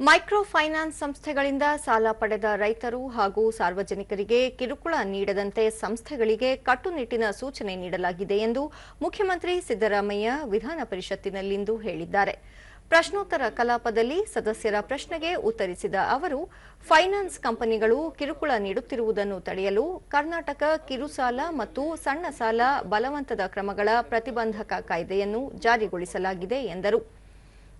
Micro finance ಸಂಸ್ಥೆಗಳಿಂದ ಸಾಲ ಪಡೆದ ರೈತರು ಹಾಗೂ ಸಾರ್ವಜನಿಕರಿಗೆ ಕಿರುಕುಳ ನೀಡದಂತೆ ಸಂಸ್ಥೆಗಳಿಗೆ ಕಟ್ಟುನಿಟ್ಟಿನ ಸೂಚನೆ ನೀಡಲಾಗಿದೆ ಎಂದು ಮುಖ್ಯಮಂತ್ರಿ ಸಿದ್ದರಾಮಯ್ಯ ವಿಧಾನ ಪರಿಷತ್ತಿನಲ್ಲಿಂದು ಹೇಳಿದ್ದಾರೆ. ಪ್ರಶ್ನೋತ್ತರ ಕಲಾಪದಲ್ಲಿ ಸದಸ್ಯರ ಪ್ರಶ್ನೆಗೆ ಉತ್ತರಿಸಿದ ಅವರು, ಫೈನಾನ್ಸ್ ಕಂಪನಿಗಳು ಕಿರುಕುಳ ನೀಡುತ್ತಿರುವುದನ್ನು ತಡೆಯಲು ಕರ್ನಾಟಕ ಕಿರುಸಾಲ ಮತ್ತು ಸಣ್ಣ ಸಾಲ ಬಲವಂತದ ಕ್ರಮಗಳ ಪ್ರತಿಬಂಧಕ ಕಾಯ್ದೆಯನ್ನು ಜಾರಿಗೊಳಿಸಲಾಗಿದೆ ಎಂದರು.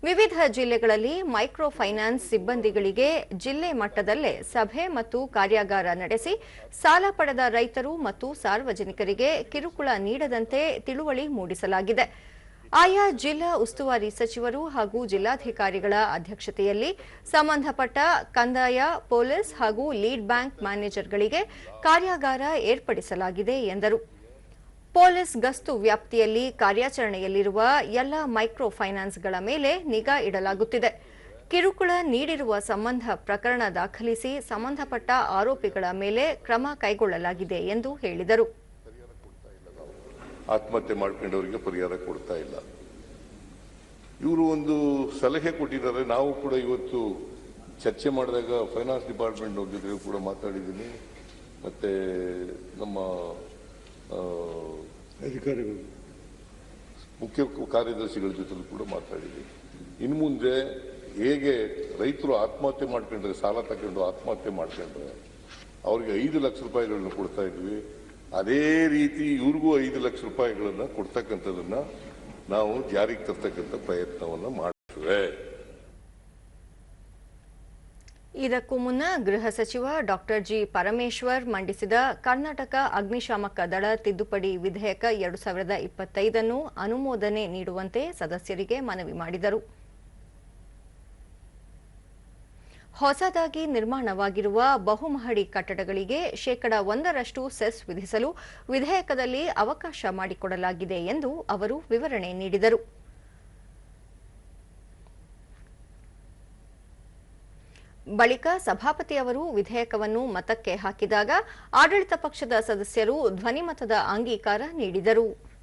ವಿವಿಧ ಜಿಲ್ಲೆಗಳಲ್ಲಿ ಮೈಕ್ರೋ ಫೈನಾನ್ಸ್ ಸಿಬ್ಬಂದಿಗಳಿಗೆ ಜಿಲ್ಲೆ ಮಟ್ಟದಲ್ಲೇ ಸಭೆ ಮತ್ತು ಕಾರ್ಯಾಗಾರ ನಡೆಸಿ ಸಾಲ ಪಡೆದ ರೈತರು ಮತ್ತು ಸಾರ್ವಜನಿಕರಿಗೆ ಕಿರುಕುಳ ನೀಡದಂತೆ ತಿಳುವಳಿ ಮೂಡಿಸಲಾಗಿದೆ. ಆಯಾ ಜಿಲ್ಲಾ ಉಸ್ತುವಾರಿ ಸಚಿವರು ಹಾಗೂ ಜಿಲ್ಲಾಧಿಕಾರಿಗಳ ಅಧ್ಯಕ್ಷತೆಯಲ್ಲಿ ಸಂಬಂಧಪಟ್ಟ ಕಂದಾಯ, ಪೊಲೀಸ್ ಹಾಗೂ ಲೀಡ್ ಬ್ಯಾಂಕ್ ಮ್ಯಾನೇಜರ್ಗಳಿಗೆ ಕಾರ್ಯಾಗಾರ ಏರ್ಪಡಿಸಲಾಗಿದೆ ಎಂದರು. ಪೊಲೀಸ್ ಗಸ್ತು ವ್ಯಾಪ್ತಿಯಲ್ಲಿ ಕಾರ್ಯಾಚರಣೆಯಲ್ಲಿರುವ ಎಲ್ಲ ಮೈಕ್ರೋ ಫೈನಾನ್ಸ್ಗಳ ಮೇಲೆ ನಿಗಾ ಇಡಲಾಗುತ್ತಿದೆ. ಕಿರುಕುಳ ನೀಡಿರುವ ಸಂಬಂಧ ಪ್ರಕರಣ ದಾಖಲಿಸಿ ಸಂಬಂಧಪಟ್ಟ ಆರೋಪಿಗಳ ಮೇಲೆ ಕ್ರಮ ಕೈಗೊಳ್ಳಲಾಗಿದೆ ಎಂದು ಹೇಳಿದರು. ಆತ್ಮಹತ್ಯೆ ಮಾಡ್ಕೊಂಡವರಿಗೆ ಪರಿಹಾರ ಕೊಡ್ತಾ ಇಲ್ಲ. ಇವರು ಒಂದು ಸಲಹೆ ಕೊಟ್ಟಿದ್ದಾರೆ. ನಾವು ಕೂಡ ಇವತ್ತು ಚರ್ಚೆ ಮಾಡಿದಾಗ ಫೈನಾನ್ಸ್ ಡಿಪಾರ್ಟ್ಮೆಂಟ್ ಜೊತೆ ಕೂಡ ಮಾತಾಡಿದ್ದೀನಿ. ಮತ್ತೆ ನಮ್ಮ ಅಧಿಕಾರಿಗಳು ಮುಖ್ಯ ಕಾರ್ಯದರ್ಶಿಗಳ ಜೊತೆ ಕೂಡ ಮಾತಾಡಿದ್ವಿ. ಇನ್ನು ಮುಂದೆ ಹೇಗೆ ರೈತರು ಆತ್ಮಹತ್ಯೆ ಮಾಡ್ಕೊಂಡ್ರೆ, ಸಾಲ ತಗೊಂಡು ಆತ್ಮಹತ್ಯೆ ಮಾಡ್ಕೊಂಡ್ರೆ, ಅವ್ರಿಗೆ ಐದು ಲಕ್ಷ ರೂಪಾಯಿಗಳನ್ನ ಕೊಡ್ತಾ ಇದ್ವಿ. ಅದೇ ರೀತಿ ಇವ್ರಿಗೂ ಐದು ಲಕ್ಷ ರೂಪಾಯಿಗಳನ್ನ ಕೊಡ್ತಕ್ಕಂಥದನ್ನ ನಾವು ಜಾರಿಗೆ ತರ್ತಕ್ಕಂಥ ಪ್ರಯತ್ನವನ್ನ ಮಾಡ್ತೇವೆ. ಇದಕ್ಕೂ ಮುನ್ನ ಗೃಹ ಸಚಿವ ಡಾಕ್ಟರ್ ಜಿ ಪರಮೇಶ್ವರ್ ಮಂಡಿಸಿದ ಕರ್ನಾಟಕ ಅಗ್ನಿಶಾಮಕ ದಳ ತಿದ್ದುಪಡಿ ವಿಧೇಯಕ ಎರಡು ಸಾವಿರದ ಇಪ್ಪತ್ತೈದನ್ನು ಅನುಮೋದನೆ ನೀಡುವಂತೆ ಸದಸ್ಯರಿಗೆ ಮನವಿ ಮಾಡಿದರು. ಹೊಸದಾಗಿ ನಿರ್ಮಾಣವಾಗಿರುವ ಬಹುಮಹಡಿ ಕಟ್ಟಡಗಳಿಗೆ ಶೇಕಡ ಒಂದರಷ್ಟು ಸೆಸ್ ವಿಧಿಸಲು ವಿಧೇಯಕದಲ್ಲಿ ಅವಕಾಶ ಮಾಡಿಕೊಡಲಾಗಿದೆ ಎಂದು ಅವರು ವಿವರಣೆ ನೀಡಿದರು. ಬಳಿಕ ಸಭಾಪತಿ ಅವರು ವಿಧೇಯಕವನ್ನು ಮತಕ್ಕೆ ಹಾಕಿದಾಗ ಆಡಳಿತ ಪಕ್ಷದ ಸದಸ್ಯರು ಧ್ವನಿಮತದ ಅಂಗೀಕಾರ ನೀಡಿದರು.